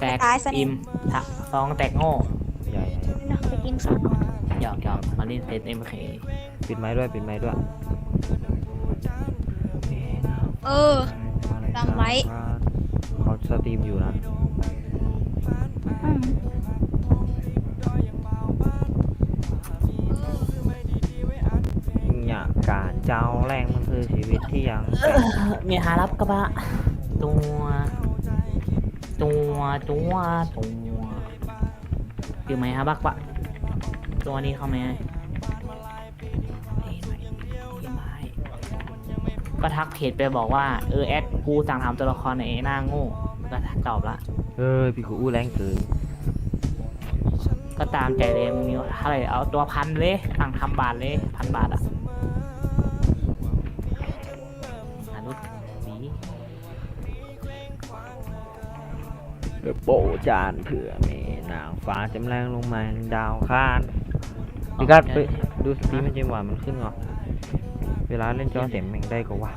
แตกตายซะอิ่มทะซองแตกโง่ใหญ่นะไปกินข้าวหยอกหยอกมาเล่นเซตเอ็มเคปิดไม้ด้วยปิดไม้ด้วยเออดังไว้ เขาสตรีมอยู่นะอืมอยากการเจ้าแรงมันคือชีวิตที่ยัง มีหารับกระบะ ตัว ตัวตัวตัวอยู่ไหมฮะบักปะตัวนี้เข้าไหมก็ทักเพจไปบอกว่า เออแอดกูสั่งทำตัวละครในหน้าโง่ก็ตอบละเอ้ยพี่กูอู้แรงเกินก็ตามใจเลยมีเท่าไหร่เอาตัวพันเลยสั่งทำบาทเลยพันบาทอะ โบจานเผื่อเมนางฟ้าจำแรงลงมาดาวคานพี่กัดไปดูสตรีมมันจะหวานมันขึ้นเหรอเวลาเล่นจอเสียงแม่งได้ก็ว่า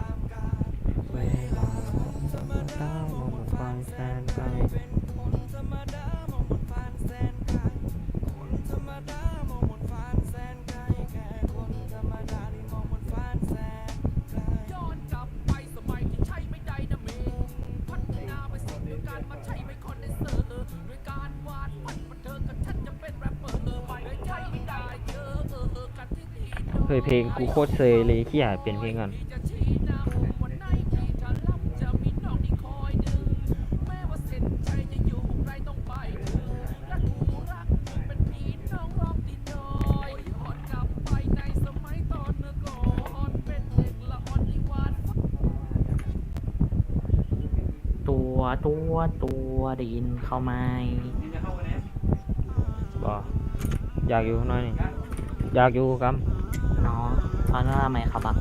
ลับไปในสมัยตอนเมื่อก่อนเป็นเด็กละอ่อนลิวานตัวตัวตัวไดินเข้าไหมบออยากอยู่ข้างในนี่อยากอยู่ครับ เนาะตอนนั้นทำไมครับบัก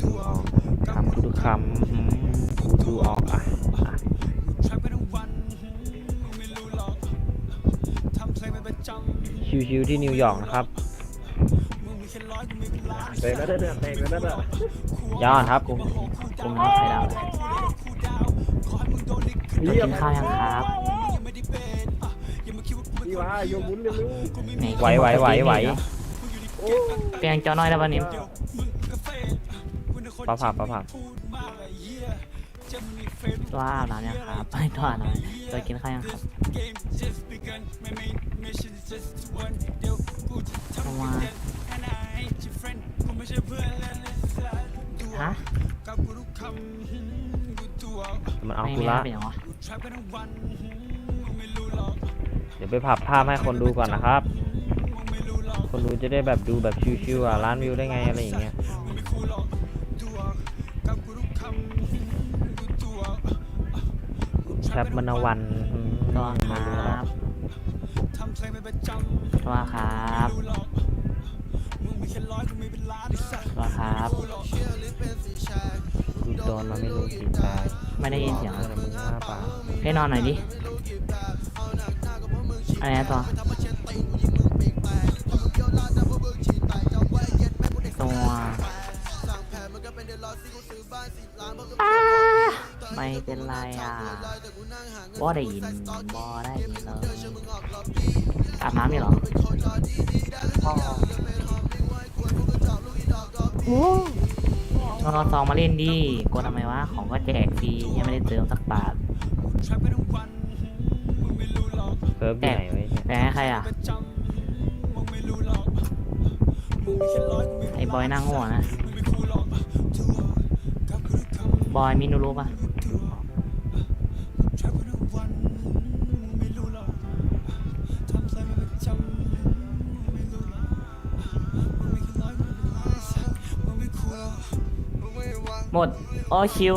ดูออกคำพูดคำอืมกูดูออกอะอะชิวๆที่นิวยอร์กนะครับเตะแล้วเด้อเตะแล้วเด้อยอดครับกลุ่มกลุ่มน้องไข่ดาวเลยจะกินข้าวยังครับพี่ว่าโยมุนเร็วไหนไหวไหวไหวไหว เปลี่ยนจอน้อยแล้ววันนี้ปลาผับปลาผับตัวอาบน้ำยังครับไม่ตัวอาบน้ำตัวกินข้าวยังครับเพราะว่าฮะมันเอาไม่คุไม่ระเป็นยังวะเดี๋ยวไปผับภาพให้คนดูก่อนนะครับ คนดูจะได้แบบดูแบบชิวๆอะล้านวิวได้ไงอะไรอย่างเงี้ยแคปมนวันอืมตัวครัรู้หรอกบตัวครับตัวครับกูโดนมาไม่รู้กี่ตายไม่ได้ยินเสียงอะไรมึงหน้าปาให้นอนหน่อยดิอะไรนะตัวตัว ไม่เป็นไรอะบ่ได้ยินบ่ได้ยินเลยอาบน้ำนี่เหรอเราซองมาเล่นดิกลัวทำไมวะ ของก็แจกฟรียังไม่ได้เติมสักบาทเซิร์ฟอยู่ไหนไว้เนี่ยแต่ให้ใครอะ ไอ้บอยหนั่งโง่นะ บอยมินูรู้ปะหมด โอ้ชิว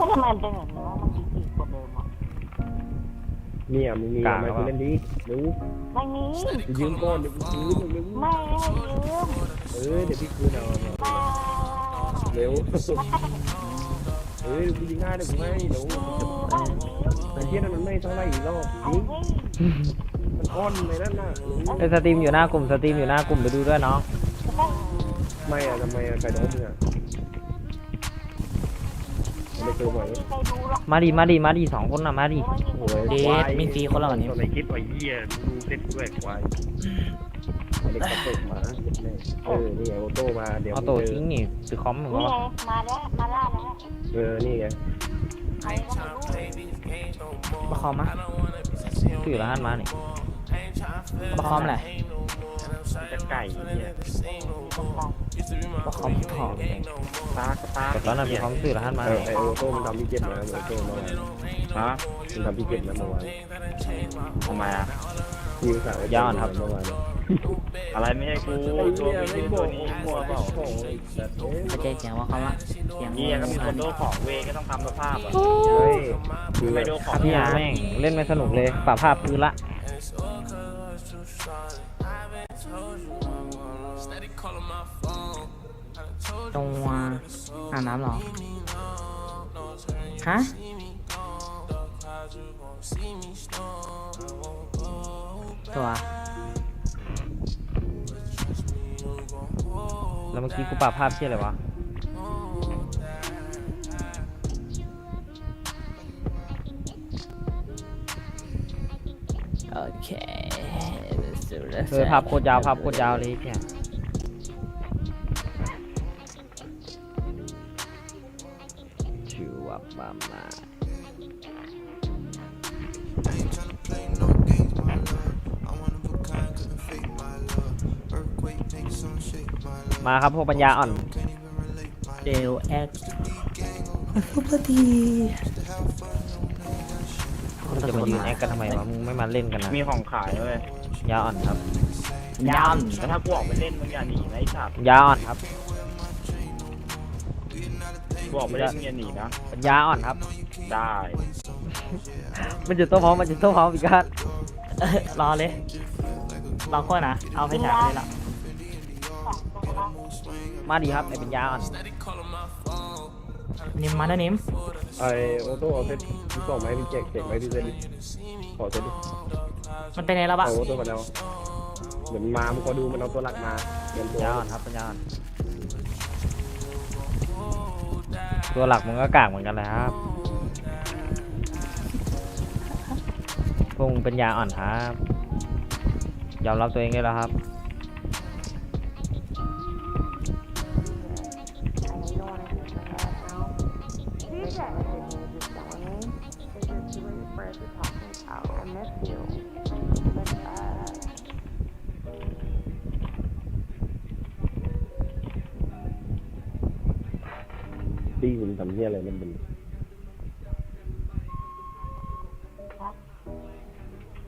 ก็ทำไมเป็นแบบนี้วะมันดีดีกว่าเดิมอะเนี่ยมึงมีอะไรกูเล่นดีรู้ไม่มีกูยืมก้อนเดี๋ยวกูคืนมึงเร็วไม่ให้ยืมเออเดี๋ยวพี่คืนเอาไม่เร็วเออกูยิงง่ายเดี๋ยวกูให้เดี๋ยวไอ้เหี้ยนั่นมันไม่เท่าไหร่หรอกจริงมันอ้อนเลยนั่นน่ะเอ้ยสตรีมอยู่หน้ากลุ่มสตรีมอยู่หน้ากลุ่มไปดูด้วยน้อง ไม่อะทำไมอะใครโดนมึงอะ ไม่เคยบ่อยไปดูหรอกมาดิมาดิมาดิสองคนน่ะมาดิโอ้ยเดทมินฟรีคนละวันนี้ตอนไหนคิดว่าเหี้ยดูเซ็ตด้วยควายเด็กกระตุกมาเออนี่ไงโอโต้มาเดี๋ยวเอาตัวทิ้งนี่ซื้อคอมมึงนี่วะไงมาแล้ว มาล่าแล้วเออนี่ไงใครก็ไม่รู้บะคอมมะซื้อร้านมานี่ บะคอมแหละจะไก่เนี่ยบะคอมทองตากตาแต่ตอนนั้นซื้อคอมซื้อร้านมาเออนี่ไอโอโต้มันทำพี่เจ็บนะโอโต้เมื่อวานฮะมันทำพี่เจ็บนะเมื่อวานทำไมอะยิงสาวเมื่อวานอะไรไม่ให้กูตัวไม่ใช่ตัวนี้มัวเปล่าเข้าใจเสียงว่าเขาละเสียงเฮียก็มีคนโดนของเวก็ต้องทำสภาพอะเฮ้ยคือไม่โดนของพี่อาแม่งเล่นไม่สนุกเลยปรับภาพคืนละ ตรงอ่างน้ำเหรอ ฮะ ตัว แล้วเมื่อกี้กูปรับภาพเชี่ยอะไรวะ โอเคเออภาพโคตรยาวภาพโคตรยาวเลยเนี่ยาบามามาครับพวกปัญญาอ่อนเดลแอคซุปเปอร์ทีมึงจะมายืนแอคกันทำไมวะมึงไม่มาเล่นกันนะมีของขายเลยยาอ่อนครับยามแล้วถ้ากูออกไปเล่นมึงอย่าหนีนะไอ้สัตว์ยาอ่อนครับ กูออกไปเล่นมึงอย่าหนีนะ ปัญญาอ่อนครับ ได้มันจะโต้พร้อมมันจะโต้พร้อมอีกครับเอ้ยรอเลยรอค่อยนะ เอาไปฉายเลยละมาดีครับไอ้ปัญญาอ่อนนิมมานะนิมไอโอโต้เอาเซ็ตพี่ส่งไหมพี่แจกเจ็กไหมพี่เซ็ตขอเซ็ตดิมันเป็นไงแล้วบะเอาโอโต้มาแล้วเหมือนมามึงขอดูมันเอาตัวหลักมาเตรียมปัตัญวญาอ่อนครับปัญญาอ่อน ตัวหลักมึงก็กากเหมือนกันแหละครับพวกมึงเป็นยาอ่อนครับ ยอมรับตัวเองได้แล้วครับ ทำเนี้ยอะไรมันเป็น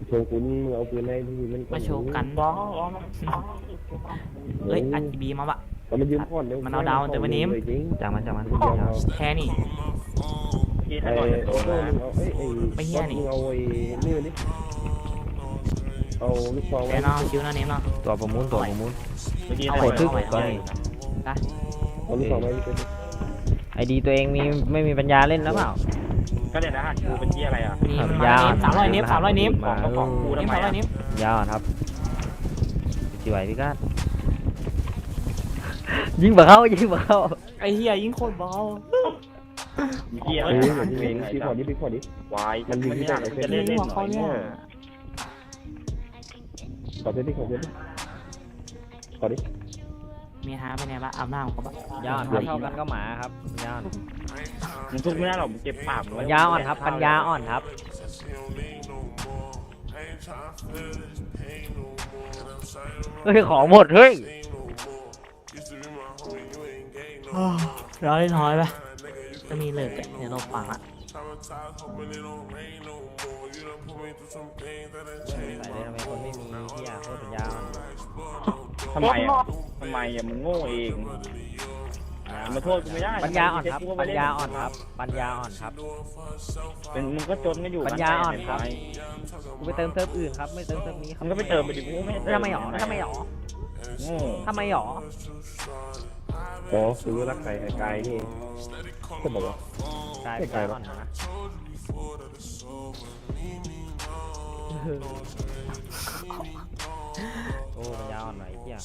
โชว์คุณมึงเอาปืนให้พี่มันมาโชว์กันร้องร้องร้องอีกทีก่อนเฮ้ยอัดบีมาบะแต่มันยืมก่อนเดี๋ยวมันเอาดาวแต่วันนี้จริงจากมันจากมันคุณยอมเอาแค่นี่พี่ไอถ้าก่อนจะโตโอโต้นะมึงเอาเอ้ยไอ้ไม่เหี้ยนี่มึงเอาไอ้นี่นี่เอาลูกซองแค่ไว้นอชิวนะนิมเนาะตัวประมูลตัวประมูลเมื่อกี้เอาถ้าไว้ก่อนโหดทึกก่อนนี่นะเอาลูกซองไว้พี่เซ็ตดิ ไอดีตัวเองมีไม่มีปัญญาเล่นแล้วเปล่า ก็เดี๋ยวนะฮะกูเป็นที่อะไรอะนี่มันมานิมสามร้อยนิมสามร้อยนิมมาของของกูนิมสามร้อยนิมยาอ่อนครับจิ๋วไหวพี่กัดยิงบ่เข้ายิงบ่เข้าไอ้เฮียยิงโคตรเบาเฮียเออะไรอนะเดี๋ยวพี่พี่ขอดิพี่ขอดิวายมันมีมันที่ไม่ไหนอยากจะเล่นยิเล่งนหัวหน่เขาอยเนี่ยขอเทสดิขอเทสดิขอดิ มีฮาไปไหนบ้างอาบน้ำเขาปะยาอ่อนครับเท่ากันก็หมาครับปัญญาอ่อนมึงทุกไม่ได้หรอกมึงเจ็บปากปัญญาอ่อนครับ ปัญญาอ่อนครับ เฮ้ย ของหมด เฮ้ยร้อยน้อยปะจะมีเลิกอะเดี๋ยวเราฟังอะใส่เลยทำไมคนไม่มีที่อยากโคตรปัญญาอ่อนทำไมอะทำ ไมอะมึงโง่เองมาโทษกูไม่ได้ปัญญาอ่อนครับ กูก็ปัไม่ญได้ญาอ่อนครับ ปัญญาอ่อนครับ เป็นมึงก็จนก็อยู่ปัญญาอ่อนครับไปกูไปเติมเซิร์ฟอื่นครับ ไม่เติมเซิร์ฟนี้ครับมึงก็ไปเติมไปดิกูไม่ทำไมหรอทำไมหรอโง่ทำไมหรออ๋อซื้อรักไก่ไอ้ไก่นี่เองก็บอกว่า กลายไม่เป็นไกลหรอ่ออกนนะโอ้ปัญญาอ่อนไหนเที่ย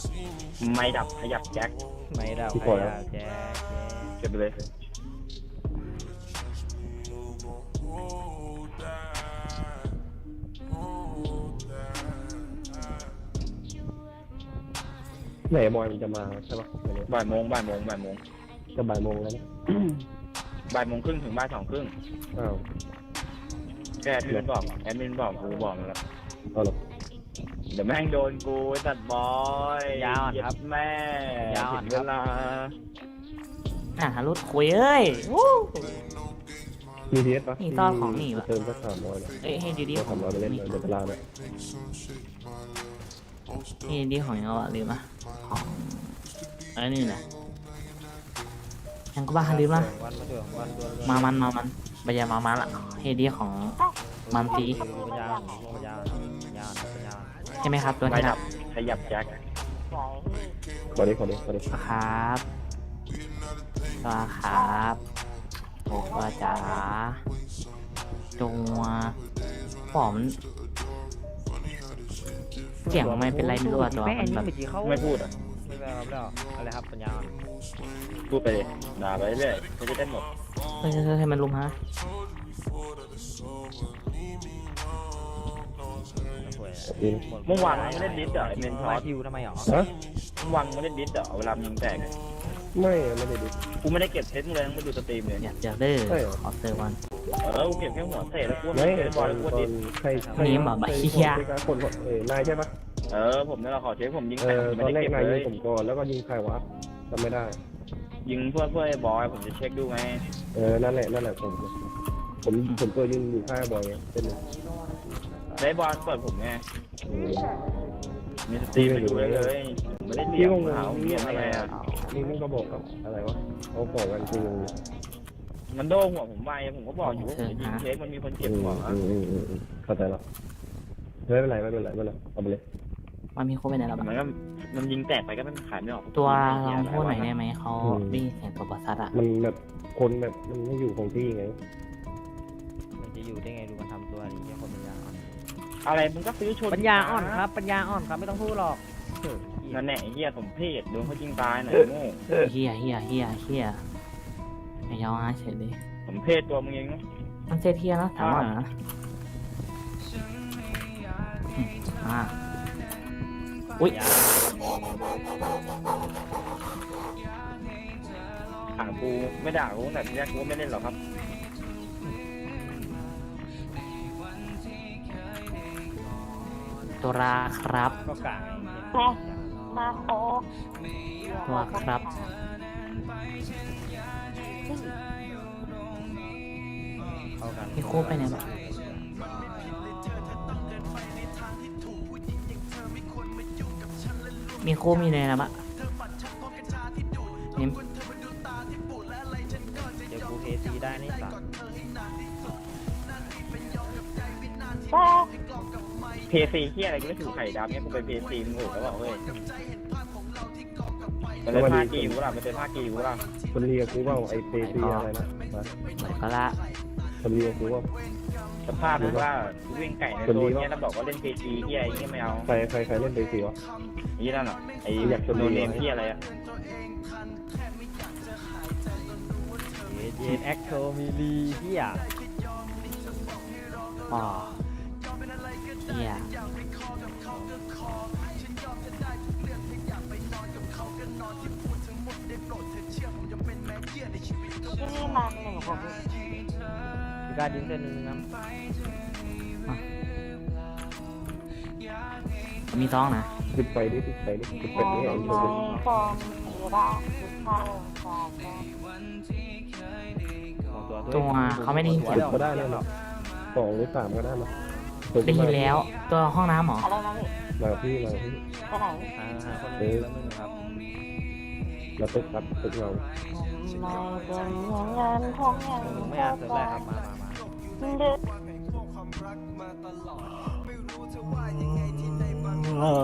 ไม่ดับขยับแจ็ค ไม่ได้ที่ใคก่รอนแล้วอะแจ๊แจ๊เก็บไปเลยไหนบอยมันจะมาใช่ปะวันนี้บ่ายโมงบ่ายโมงบ่ายโมงจะบ่ายโมงแล้วนะบ่ายโมงครึ่งถึงบ่ายสองครึ่งอ้าวแกที่บอกแอดมินบอกกูบอกมันแล้วเอาหรอเดี๋ยวแม่งโดนกูไอ้ตัดบอยยาวอ่อนครับแม่ยาวอ่อนถึงครัเวบลาอะรุดคุยเอ้ยวู้ มีทีเอสปะนี่ซ่อนของหนีวะ เติมสักสามร้อยนะเอ้ยให้ดีดีเดี๋ยวของทำเราไปเล่นเดี๋ยวเวลาเนี่ยให้ดีของเราอะลืมอะของอันนี้นะยังก็บ้าลืมละวันมาด้วยวันด้วยมามันมามันบายามามันละเฮดีของมันตีปัญญาอ่อนปัญญาอ่ ใช่ไหมครับตัวไม่นี้คดัรับบขยับแจ็คขอดิขอดิขอดิครับตัวครับตัวจ๋าตัวผอมนเสียงไม่เป็นไรไม่รู้อะตัวแม่อัมันนนี้แบบเมื่อกี้เขาไม่พูดอะไม่แบบแล้วอะไรครับปัญญาอ่อนพูดไปเลยด่าไปเรื่อยก็จะได้หมดเฮ้ยเฮ้ยเฮ้ยให้มันลุมฮะป่วยกินเมื่อวานมึงไม่ได้ดิสเหรอไอ้เมนทอมาสคิวทำไมหรอฮะเมื่อวานมึงไม่ได้ดิสเหรอเวลามึงยิงแตกอะไม่ไม่ได้ดิกูไม่ได้เก็บเซตมึงเลยมึงมาดูสตรีมเลยอยากเจอเด้อใช่เหรอขอเซอร์วัน เออกูเก็บแค่หัวเตะแล้วกูไม่ไม่เก็บบอลตอนแล้วกูตอดินสใครใครนี่หมาบ้าใครเหี้ยคนคนเอ้ยนายใช่ปะเออผมนี่เราขอเช็คผมยิงเอแตกอผมตอนไม่แรได้กเก็บนายเลยิงยผมก่อนแล้วก็ยิงใครวะจำไม่ได้ ยิงเพื่อเพื่อไอ้บอยผมจะเช็คดูไงเออนั่นแหละนั่นแหละผมผมผมตัวยืนอยู่ข้างบอยไงเป็นหนึ่ง ได้บอลเปิดผมไงเออมีสตรีมไปดูได้เลยผมไม่ได้เรียกพี่งงหาผมเรียกอะไรอะนี่มึงก็บอกกับอะไรวะเขาบอกกันจริงมันโดนหัวผมไปผมก็บอกอยู่ว่าผมจะยิงเช็คมันมีคนเก็บอืมหัวอืมอืมอืมอืมเข้าใจแล้วไม่เป็นไรไม่เป็นไรไม่เป็นไรเอาไปเลยมันมีโค้ดไปไหนแล้วมันบ้างก็มันยิงแตกไปก็มันขายไม่ออกตัวลองพูดหน่อยได้ไหมเขาได้ยินเสียงตัวประสัดอะมันแบบคนแบบมันไม่อยู่คงที่ไงมันจะอยู่ได้ไงดูมันทำตัวนี้คนปัญญาอ่อน อะไรมึงก็ซื้อชนปัญญาอ่อนครับ ปัญญาอ่อนครับไม่ต้องพูดหรอกนั่นแหละไอ้เหี้ยสมเพศโดนเขายิงตายหน่อยโง่เฮียเฮียเฮียเฮียไอ้ยาวฮะเฉยเลยสมเพศตัวมึงเองเนาะมันเซตเทียนะถามหน่อยนะอืมอ่าอุ้ยด่ากูไม่ด่ากูตั้งแต่ทีแรกกูก็ไม่เล่นหรอกครับ ตัวราครับก็กลางแม่มาโคตัวครับเข้ากันมีโคไปไหนบ้างมีโค้ดมีในนะบ้างเดี๋ยวกูเคซีได้นี่สัตว์ เพซีเหี้ยอะไรกูไม่ถูกไข่ดำเนี่ยกูไปเพซีมึงถูกแล้วบอกเฮ้ยมันเป็นภาคกีกูล่ะมันเป็นภาคกีกูล่ะคนเรียกกูว่าไอ้เปซีอะไรนะมาเหมือนก็ละคนเรียกกูว่าสภาพมึงว่ากูวิ่งไก่ในโซนเนี่ยแล้วบอกว่าเล่นเพซีเหี้ยไอ้เหี้ยไม่เอาใครใครใครเล่นเปซีวะไอ้นั่นอะไอ้อยากจะโนมีเนมเหี้ยอะไรอะเยเยนแอคโทมิลีเฮียอ๋อ ที่นี่มันหนของพี่การดินเซนหนึ่งนะมีต้องนะติดไปดิติดไปดิติดไปดิไอ้โง่ฟอร์มหรือว่าคุณพ่ฟอร์ตัวเขาไม่ได้เขียนก็ได้แล้วหรอสองหรือสามก็ได้หรอ นะได้ยินแล้ว ตัวห้องน้ำเหรออะไรนะพี่มากับพี่มากับพี่ไปไหนหาหาคนหนึ่งแล้วนึงครับเราตึกครับตึกเราไม่เป็นอย่างนั้นคงยังคนหนึ่งไม่อ่านเสร็จแล้วครับมามามาเดือดเออ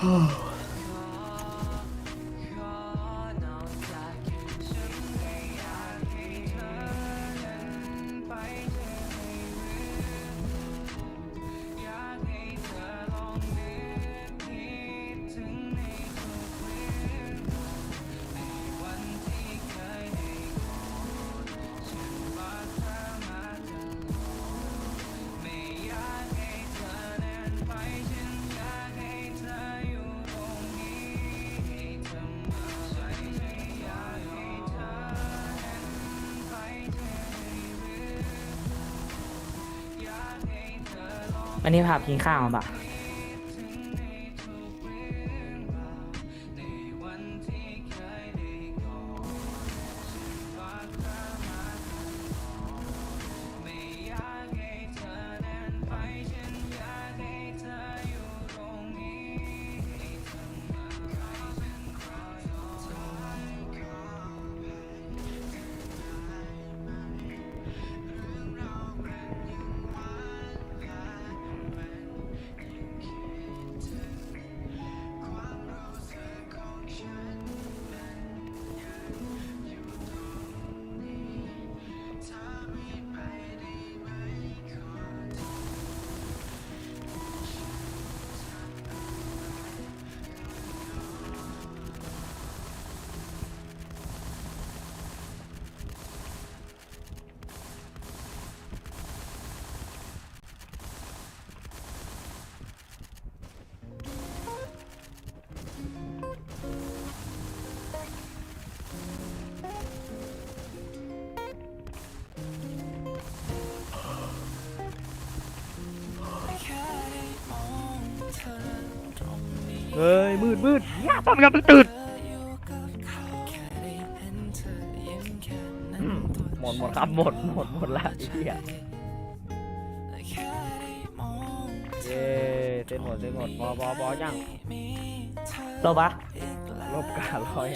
하... อันนี้ภาพกินข้าวมาปะ ดย่าตอนกำลังตื่นอืมหมดหมดครับหมดหมดหมดละไอ้เหี้ยเย้เต้นหมดเต้นหมดพอพอพอยังโลบะลบกาลอย